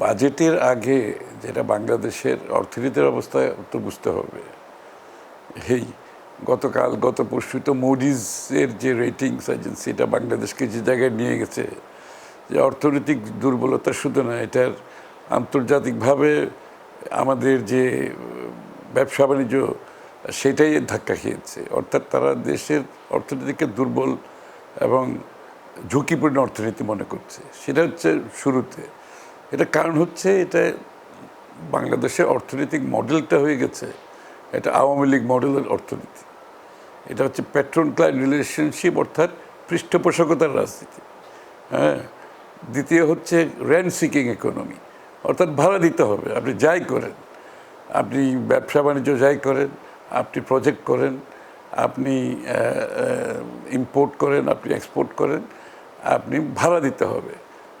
বাজেটের আগে যেটা বাংলাদেশের অর্থনীতির অবস্থা তো বুঝতে হবে। এই গতকাল, গত পরশু তো মুডিজের যে রেটিংস এজেন্সি এটা বাংলাদেশকে যে জায়গায় নিয়ে গেছে, যে অর্থনৈতিক দুর্বলতা শুধু না, এটার আন্তর্জাতিকভাবে আমাদের যে ব্যবসা বাণিজ্য সেটাই ধাক্কা খেয়েছে। অর্থাৎ তারা দেশের অর্থনীতিকে দুর্বল এবং ঝুঁকিপূর্ণ অর্থনীতি মনে করছে। সেটা হচ্ছে শুরুতে। এটা কারণ হচ্ছে এটা বাংলাদেশের অর্থনৈতিক মডেলটা হয়ে গেছে। এটা আওয়ামী লীগ মডেলের অর্থনীতি। এটা হচ্ছে প্যাট্রন ক্লায়েন্ট রিলেশনশিপ অর্থাৎ পৃষ্ঠপোষকতার রাজনীতি। হ্যাঁ দ্বিতীয় হচ্ছে র্যান্ড সিকিং ইকোনমি অর্থাৎ ভাড়া দিতে হবে, আপনি যাই করেন। আপনি ব্যবসা বাণিজ্য যাই করেন, আপনি প্রজেক্ট করেন, আপনি ইম্পোর্ট করেন, আপনি এক্সপোর্ট করেন, আপনি ভাড়া দিতে হবে।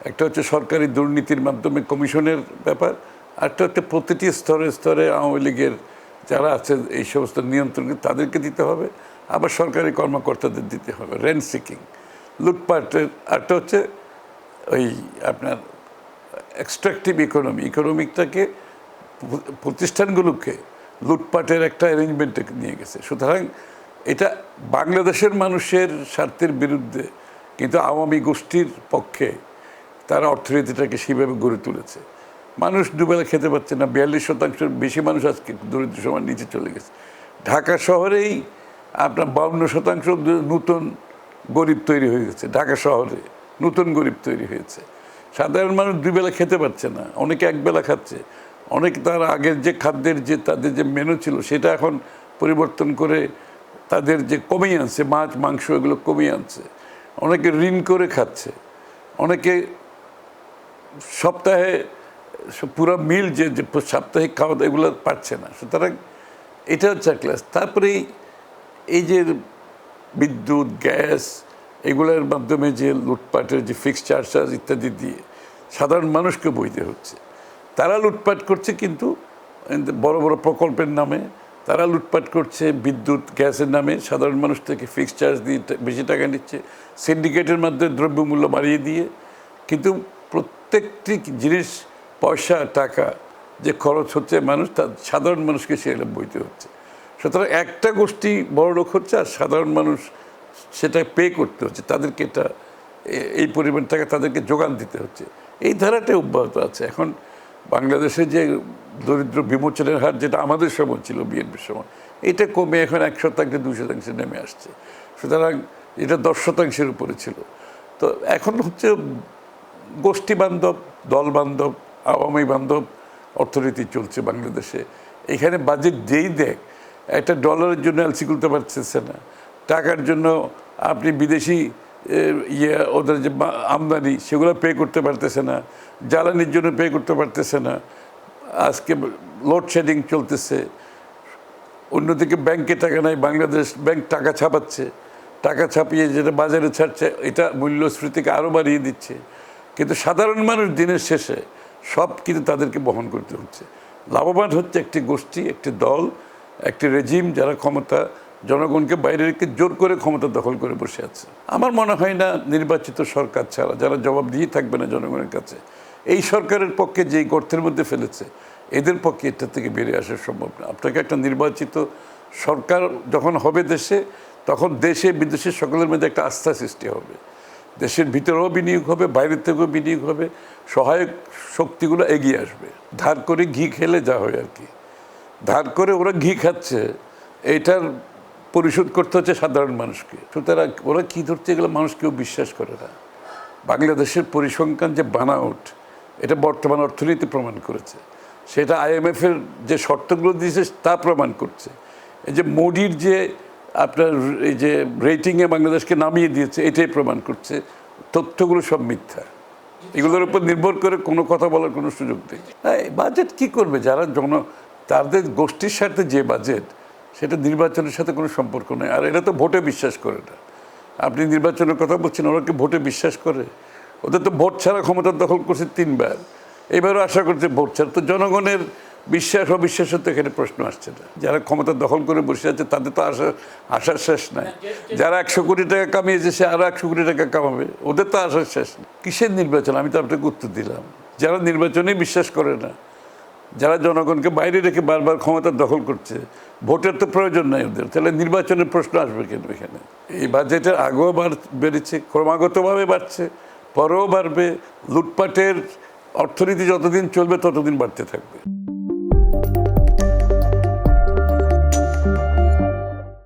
একটা হচ্ছে সরকারি দুর্নীতির মাধ্যমে কমিশনের ব্যাপার, আরেকটা হচ্ছে প্রতিটি স্তরে স্তরে আওয়ামী লীগের যারা আছে এই সমস্ত নিয়ন্ত্রণ তাদেরকে দিতে হবে, আবার সরকারি কর্মকর্তাদের দিতে হবে রেন্ট সিকিং, লুটপাটের, আরেকটা হচ্ছে ওই আপনার এক্সট্রাকটিভ ইকোনমি ইকোনমিকটাকে প্রতিষ্ঠানগুলোকে লুটপাটের একটা অ্যারেঞ্জমেন্টে নিয়ে গেছে। সুতরাং এটা বাংলাদেশের মানুষের স্বার্থের বিরুদ্ধে, কিন্তু আওয়ামী গোষ্ঠীর পক্ষে তারা অর্থনীতিটাকে সেভাবে গড়ে তুলেছে। মানুষ দুবেলা খেতে পাচ্ছে না, বিয়াল্লিশ শতাংশের বেশি মানুষ আজকে দরিদ্র সমান নিচে চলে গেছে। ঢাকা শহরেই আপনার বাউন্ন শতাংশ নতুন গরিব তৈরি হয়ে গেছে, ঢাকা শহরে নতুন গরিব তৈরি হয়েছে। সাধারণ মানুষ দুবেলা খেতে পারছে না, অনেকে একবেলা খাচ্ছে। অনেক তার আগের যে খাদ্যের যে তাদের যে মেনু ছিল, সেটা এখন পরিবর্তন করে তাদের যে কমিয়ে আনছে, মাছ, মাংস এগুলো কমিয়ে আনছে। অনেকে ঋণ করে খাচ্ছে, অনেকে সপ্তাহে পুরো মিল যে সাপ্তাহিক খাওয়া দাওয়া এগুলো পাচ্ছে না। সুতরাং এটা হচ্ছে ক্লাস তারপরে এই- যে বিদ্যুৎ, গ্যাস এগুলোর মাধ্যমে যে লুটপাটের যে ফিক্সড চার্জ ইত্যাদি দিয়ে সাধারণ মানুষকে বইতে হচ্ছে। তারা লুটপাট করছে কিন্তু বড় বড় প্রকল্পের নামে তারা লুটপাট করছে বিদ্যুৎ, গ্যাসের নামে। সাধারণ মানুষ থেকে ফিক্সড চার্জ দিয়ে বেশি টাকা নিচ্ছে। সিন্ডিকেটের মাধ্যমে দ্রব্যমূল্য বাড়িয়ে দিয়ে। কিন্তু প্রত্যেকটি জিনিস, পয়সা, টাকা যে খরচ হচ্ছে মানুষ, তার সাধারণ মানুষকে সেগুলো বইতে হচ্ছে। সুতরাং একটা গোষ্ঠী বড় লোক হচ্ছে আর সাধারণ মানুষ সেটা পে করতে হচ্ছে। তাদেরকে এটা এই পরিমাণ টাকা তাদেরকে যোগান দিতে হচ্ছে। এই ধারাটা অব্যাহত আছে। এখন বাংলাদেশে যে দরিদ্র বিমোচনের হার, যেটা আমাদের সময় ছিল, বিএনপির সময়, এটা কমে এখন এক শতাংশে, দুই শতাংশে নেমে আসছে। সুতরাং এটা দশ শতাংশের উপরে ছিল। তো এখন হচ্ছে গোষ্ঠী বান্ধব দল বান্ধব আওয়ামী বান্ধব অর্থনীতি চলছে বাংলাদেশে। এখানে বাজেট যেই দেখ, একটা ডলারের জন্য এলসি খুলতে পারতেছে না। টাকার জন্য আপনি বিদেশি ইয়ে ওদের যে আমদানি, সেগুলো পে করতে পারতেছে না। জ্বালানির জন্য পে করতে পারতেছে না। আজকে লোডশেডিং চলতেছে। অন্যদিকে ব্যাংকে টাকা নাই, বাংলাদেশ ব্যাংক টাকা ছাপাচ্ছে। টাকা ছাপিয়ে যেটা বাজারে ছাড়ছে, এটা মূল্যস্ফীতিকে আরও বাড়িয়ে দিচ্ছে। কিন্তু সাধারণ মানুষ দিনের শেষে সব কিন্তু তাদেরকে বহন করতে হচ্ছে। লাভবান হচ্ছে একটি গোষ্ঠী, একটি দল, একটি রেজিম যারা ক্ষমতা, জনগণকে বাইরে রেখে জোর করে ক্ষমতা দখল করে বসে আছে। আমার মনে হয় না নির্বাচিত সরকার ছাড়া, যারা জবাব দিয়ে থাকবে না জনগণের কাছে, এই সরকারের পক্ষে যেই গর্তের মধ্যে ফেলেছে, এদের পক্ষে এটা থেকে বেরিয়ে আসা সম্ভব না। আপনাকে একটা নির্বাচিত সরকার যখন হবে দেশে, তখন দেশে, বিদেশে সকলের মধ্যে একটা আস্থা সৃষ্টি হবে। দেশের ভিতরেও বিনিয়োগ হবে, বাইরের থেকেও বিনিয়োগ হবে, সহায়ক শক্তিগুলো এগিয়ে আসবে। ধার করে ঘি খেলে যা হয় আর কি। ধার করে ওরা ঘি খাচ্ছে এইটার পরিশোধ করতে হচ্ছে সাধারণ মানুষকে। সুতরাং ওরা কী ধরছে এগুলো মানুষ কেউ বিশ্বাস করে না। বাংলাদেশের পরিসংখ্যান যে বানাউট এটা বর্তমান অর্থনীতি প্রমাণ করেছে। সেটা আইএমএফের যে শর্তগুলো দিয়েছে, তা প্রমাণ করছে। এই যে মোডির যে আপনার এই যে রেটিংয়ে বাংলাদেশকে নামিয়ে দিয়েছে, এটাই প্রমাণ করছে, তথ্যগুলো সব মিথ্যা। এগুলোর উপর নির্ভর করে কোনো কথা বলার কোনো সুযোগ নেই। হ্যাঁ বাজেট কি করবে? যারা জন, তাদের গোষ্ঠীর স্বার্থে যে বাজেট সেটা নির্বাচনের সাথে কোনো সম্পর্ক নেই। আর এরা তো ভোটে বিশ্বাস করে না। আপনি নির্বাচনের কথা বলছেন, ওরা কি ভোটে বিশ্বাস করে? ওদের তো ভোট ছাড়া ক্ষমতা দখল করছে তিনবার। এবারও আশা করছে ভোট ছাড়া। তো জনগণের বিশ্বাস অবিশ্বাসের তো এখানে প্রশ্ন আসছে না। যারা ক্ষমতা দখল করে বসে আছে তাদের তো আশা আশার শেষ নাই। যারা একশো কোটি টাকা কামিয়েছে সে আরও একশো কোটি টাকা কামাবে ওদের তো আশার শেষ নেই। কিসের নির্বাচন? আমি তো আপনাকে উত্তর দিলাম। যারা নির্বাচনে বিশ্বাস করে না যারা জনগণকে বাইরে রেখে বারবার ক্ষমতা দখল করছে ভোটের তো প্রয়োজন নাই ওদের। তাহলে নির্বাচনের প্রশ্ন আসবে কেন এখানে? এই বাজেটের আগেও বেড়েছে ক্রমাগতভাবে বাড়ছে পরেও বাড়বে লুটপাটের অর্থনীতি যতদিন চলবে ততদিন বাড়তে থাকবে।